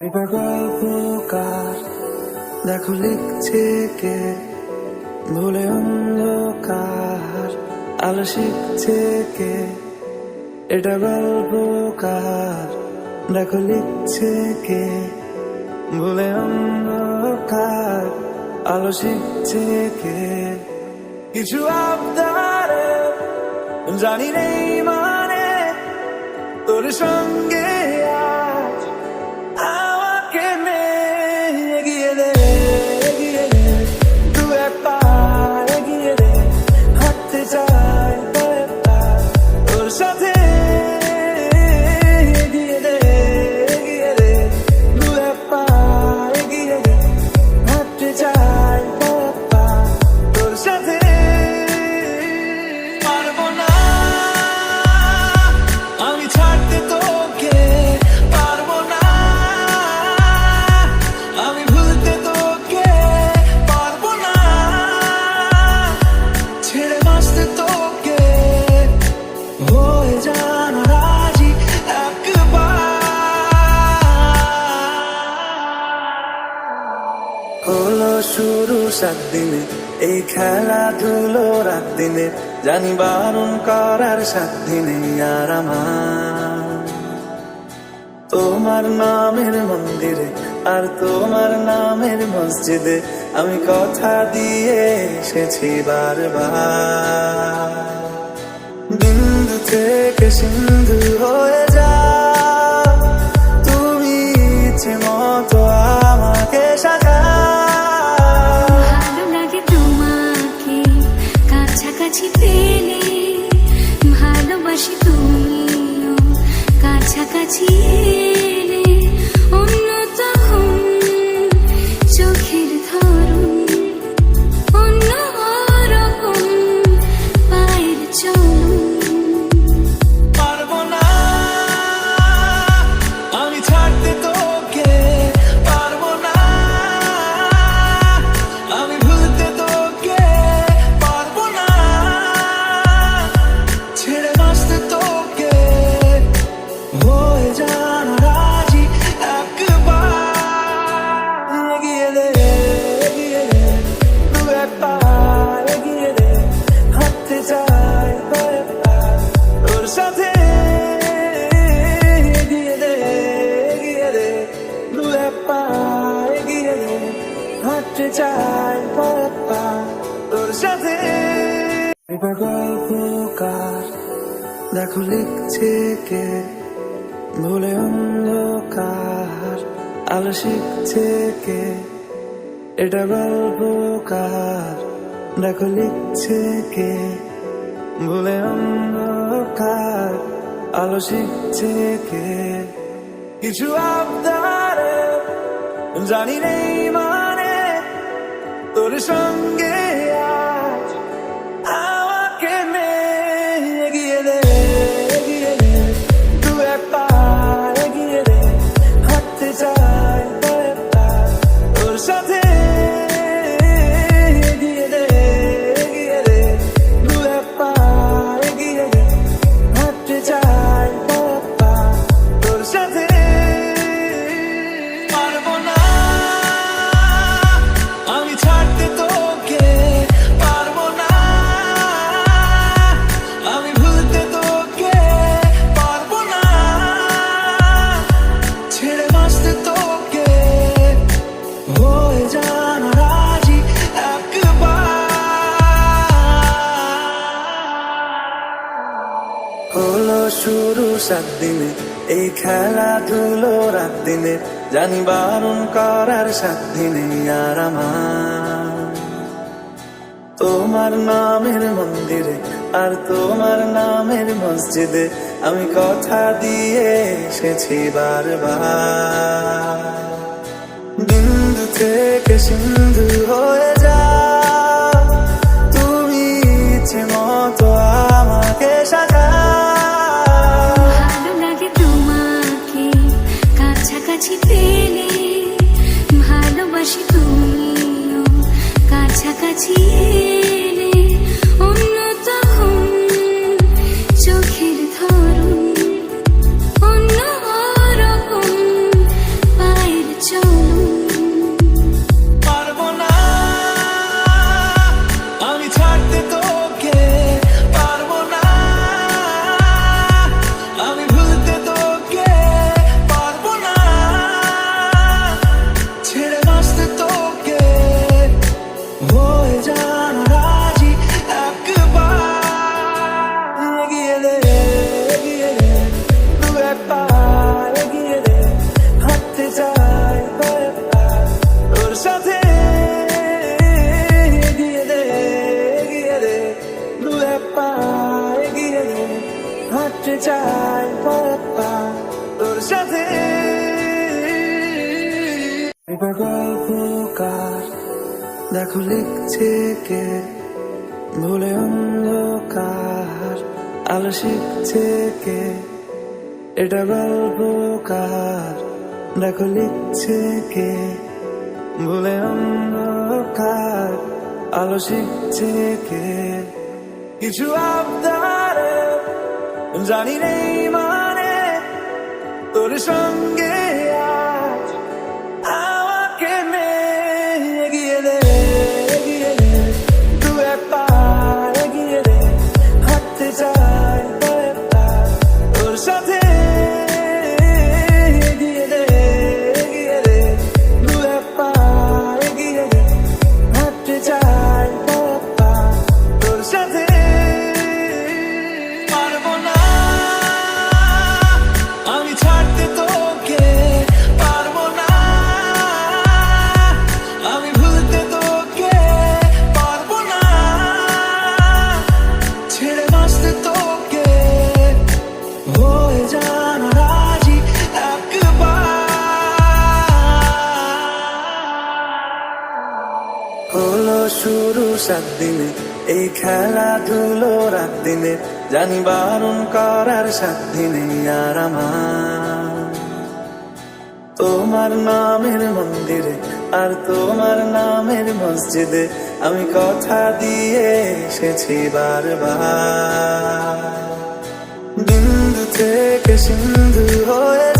এবার গল্পকার দেখো লিখছে কে? ভুলে অন্ধকার আলো শিখছে কে? এটা গল্পকার দেখো লিখছে কে? ভুলে অন্ধকার আলো শিখছে কে? কিছু আবদারে জানি নেই মানে তোর সঙ্গে হলো শুরু সাত দিনে এই খেলাধুলো রাত দিনে জানি বারণ করার সাত দিনে আর আমার তোমার নামের মন্দিরে আর তোমার নামের মসজিদে আমি কথা দিয়ে এসেছি বারবার থেকে সিন্ধু হয়ে তুমি ইচ্ছে মতো আমাকে সাজা। ভালো লাগে তোমাকে, কাছাকাছি পেলে ভালোবাসি তুমিও, কাছাকাছি দেখো লিখছে কে ভুলে অন্ধকার আলো শিখছে কে এটা গল্পকার দেখো লিখছে কে ভুলে অন্ধকার আলো শিখছে কে কিছু আবদারে জানি নেই মানে তোর সঙ্গে সাত দিনে, এই খেলাধুলো রাত দিনে, জানি বারণ করার সাত দিনে আর আমার। তোমার নামের মন্দিরে আর তোমার নামের মসজিদে আমি কথা দিয়ে এসেছি বারবার। বিন্দু থেকে সিন্ধু হয়ে যা চাই পাপ্পা তোর সাথে। গল্পকার দেখো লিখছে কে? ভুলে অন্ধকার। আলো শিখছে কে? এটা গল্পকার দেখো লিখছে কে? ভুলে অন্ধকার। আলো শিখছে কে? কিছু আবদারে জানি নেই মানে তোর সঙ্গে হলো শুরু সাত দিনে এই খেলাধুলো রাত দিনে জানি বারণ করার সাত দিনে আর তোমার নামের মন্দিরে আর তোমার নামের মসজিদে আমি কথা দিয়ে এসেছি বারবার। বিন্দু থেকে সিন্ধু হয়ে